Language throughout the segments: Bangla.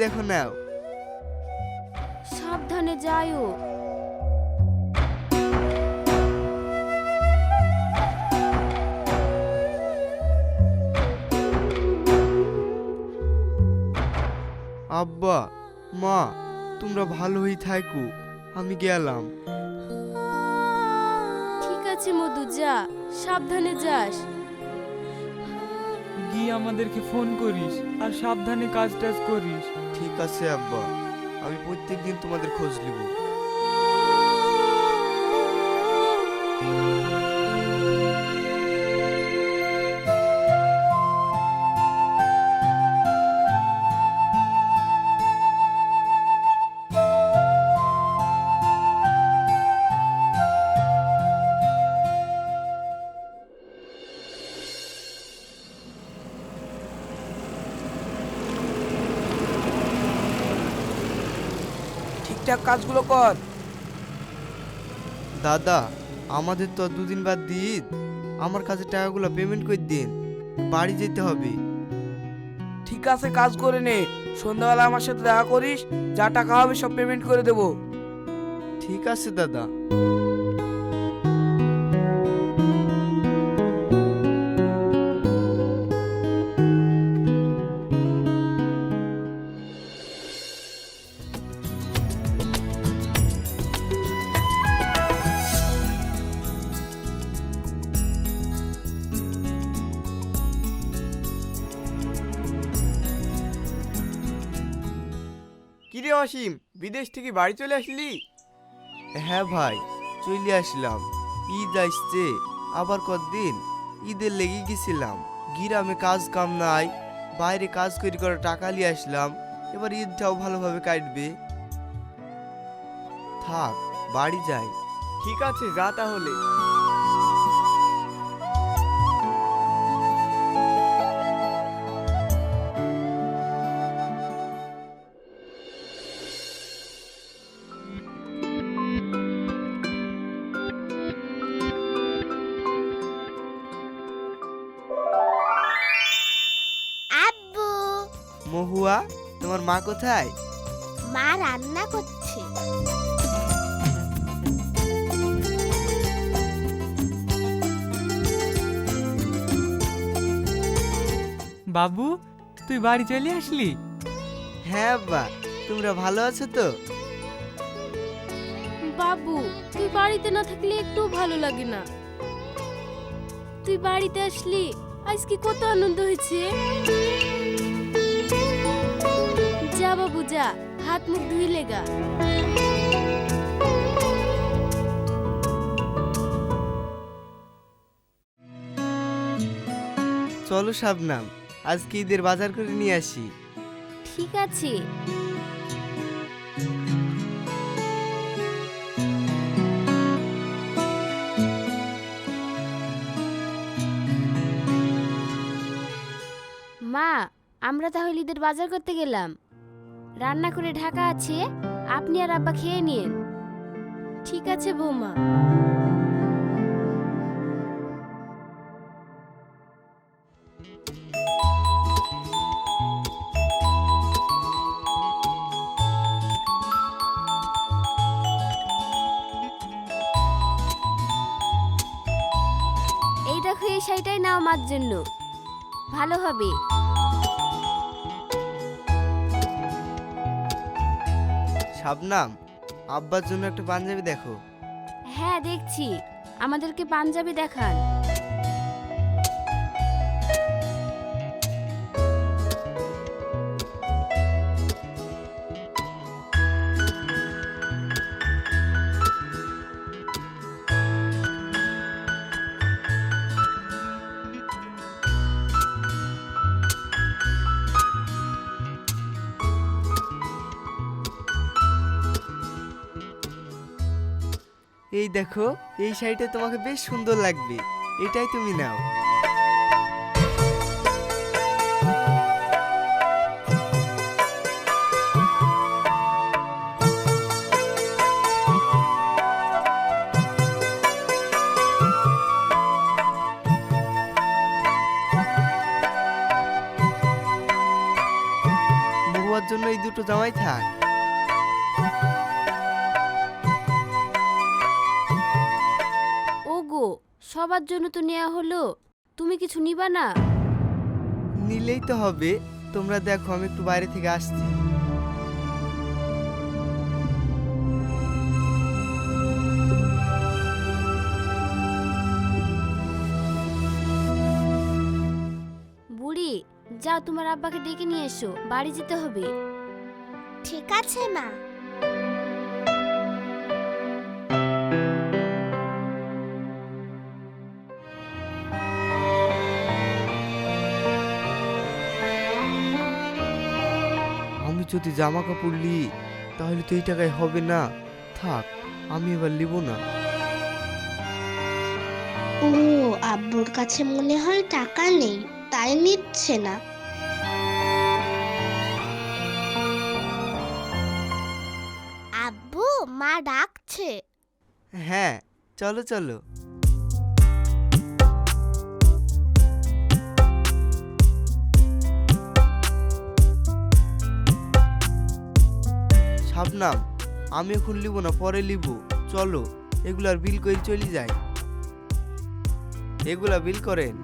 দেখো নাও। সাবধানে যাইও। আব্বা মা তোমরা ভালোই থাকো আমি গেলাম। ঠিক আছে মধু যা। সাবধানে যাস। গিয়ে আমাদেরকে ফোন করিস আর সাবধানে কাজ টাজ করিস। ঠিক আছে আব্বা। আমি প্রত্যেকদিন তোমাদের খোঁজ নেব। ঠিকঠাক কাজগুলো কর। দাদা আমাদের তো আর দুদিন বাদ দিন আমার কাছে টাকাগুলো পেমেন্ট করে দিন। বাড়ি যেতে হবে। ঠিক আছে কাজ করে নে। সন্ধ্যাবেলা আমার সাথে দেখা করিস। যা টাকা হবে সব পেমেন্ট করে দেবো। ঠিক আছে দাদা। অসীম বিদেশ থেকে বাড়ি চলে আসলি? হ্যাঁ ভাই, চলে আসলাম। ঈদ আসছে, আবার কতদিন? ঈদের লেগে গেছিলাম। গ্রামে কাজ কাম নাই, বাইরে কাজ করি করে টাকা নিয়ে আসলাম। এবার ঈদটাও ভালোভাবে কাটবে। থাক, বাড়ি যাই। ঠিক আছে, যা তাহলে। মহুয়া তোমার মা কোথায়? মা রান্না করছে। বাবু তুই বাড়ি চলে আসলি? হ্যাঁ আব্বা। তোমরা ভালো আছো তো? বাবু তুই বাড়িতে না থাকলে একটু ভালো লাগে না। তুই বাড়িতে আসলি আজকে কত আনন্দ হয়েছে। যা বাবু যা হাত মুখ ধুই লেগা চলো শাবনাম আজকে ঈদের বাজার করে নিয়ে আসি। ঠিক আছে। মা আমরা তাহলে ঈদের বাজার করতে গেলাম। রান্না করে ঢাকা আছে, আপনি আর আব্বা খেয়ে নিন। ঠিক আছে বৌমা। এই দেখো, এই শাড়িটাই নাও আমার জন্য। ভালো হবে। শাবনাম আব্বার জন্য একটা পাঞ্জাবি দেখো। হ্যাঁ দেখছি। আমাদেরকে পাঞ্জাবি দেখান। এই দেখো, এই শাড়িটা তোমাকে বেশ সুন্দর লাগবে। এটাই তুমি নাও। জন্য এই দুটো জামাই থাক। সবার জন্য তো নেওয়া হলো। তুমি কিছু নিবা না? নিলেই তো হবে। তোমরা দেখো আমি একটু বাইরে থেকে আসছি। বুড়ি যাও তোমার আব্বাকে ডেকে নিয়ে এসো। বাড়ি যেতে হবে। ঠিক আছে মা। যদি জামা কাপড় লি তাহলে তো এই টাকায় হবে না। থাক আমি এবার নিব না। ও আব্বুর কাছে মনে হয় টাকা নেই তাই নিচ্ছে না। আব্বু মা ডাকছে। হ্যাঁ চলো চলো। শাবনাম আমি এখন লিব না, পরে লিব। চলো, এগুলার বিল করে চলে যায়? এগুলা বিল করেন।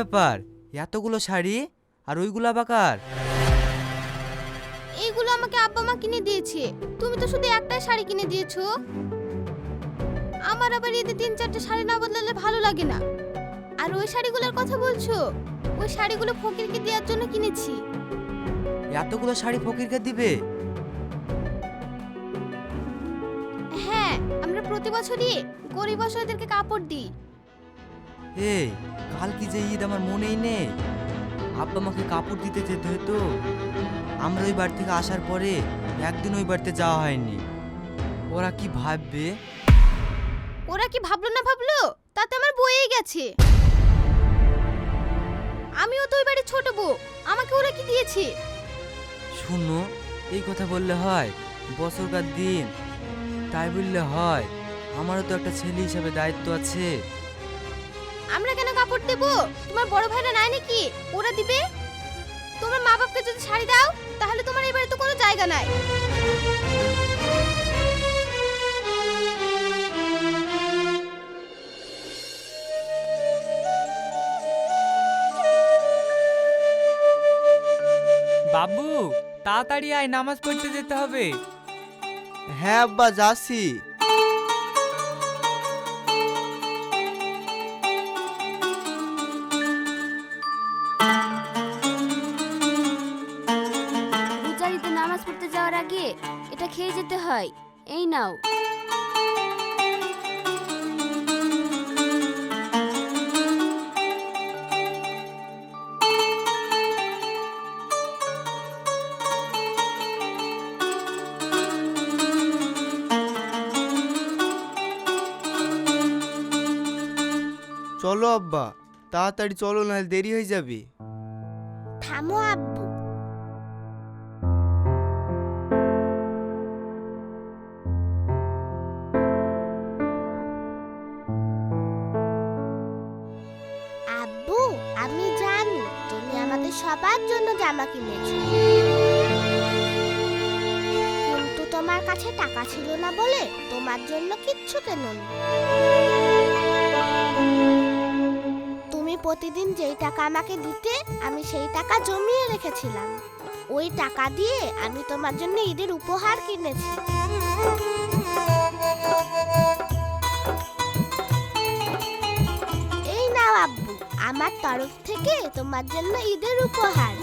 ব্যাপার? এতগুলো শাড়ি? আর ওইগুলা বাকার এইগুলো আমাকে আব্বা মা কিনে দিয়েছে। তুমি তো শুধু একটাই শাড়ি কিনে দিয়েছ। আমার আবার ঈদে তিন চারটে শাড়ি না বদলালে ভালো লাগে না। আর ওই শাড়িগুলোর কথা বলছো? ওই শাড়িগুলো ফকিরকে দেওয়ার জন্য কিনেছি। এতগুলো শাড়ি ফকিরকে দিবে? হ্যাঁ আমরা প্রতি বছরই গরিব অসহায়দেরকে কাপড় দিই। এই কাল কি যে ঈদ আমার মনেই নেই। আব্বা আমাকে কাপড় দিতে যেতে হতো। আমরা ওই বাড়ি থেকে আসার পরে একদিন ওই বাড়িতে যাওয়া হয়নি। ওরা কি ভাববে? ওরা কি ভাবলো না ভাবলো? তাতে আমার বইয়েই গেছে। আমিও তো ওই বাড়ির ছোট বউ। আমাকে ওরা কি দিয়েছে? শুনো এই কথা বললে হয় বছরকার দিন। তাই বললে হয় আমারও তো একটা ছেলে হিসাবে দায়িত্ব আছে। আমরা কেন কাপড় দেবো? তোমার বড় ভাইরা নাই নাকি? ওরা দিবে? তোমার মা বাপকে যদি শাড়ি দাও তাহলে তোমার এই বাড়িতে কোনো জায়গা নাই। বাবু তাড়াতাড়ি আয় নামাজ পড়তে যেতে হবে। হ্যাঁ আব্বা যাচ্ছি। হয়। এই নাও। চলো আব্বা তাড়াতাড়ি চলো না দেরি হয়ে যাবে। থামো আব্বু। জামা কিনেছো কিন্তু তোমার কাছে টাকা ছিল না বলে তোমার জন্য কিচ্ছু কেননি। তুমি প্রতিদিন যেই টাকা আমাকে দিতে, আমি সেই টাকা জমিয়ে রেখেছিলাম। ওই টাকা দিয়ে আমি তোমার জন্য ঈদের উপহার কিনেছি। আমার তরফ থেকে তোমার জন্য ঈদের উপহার।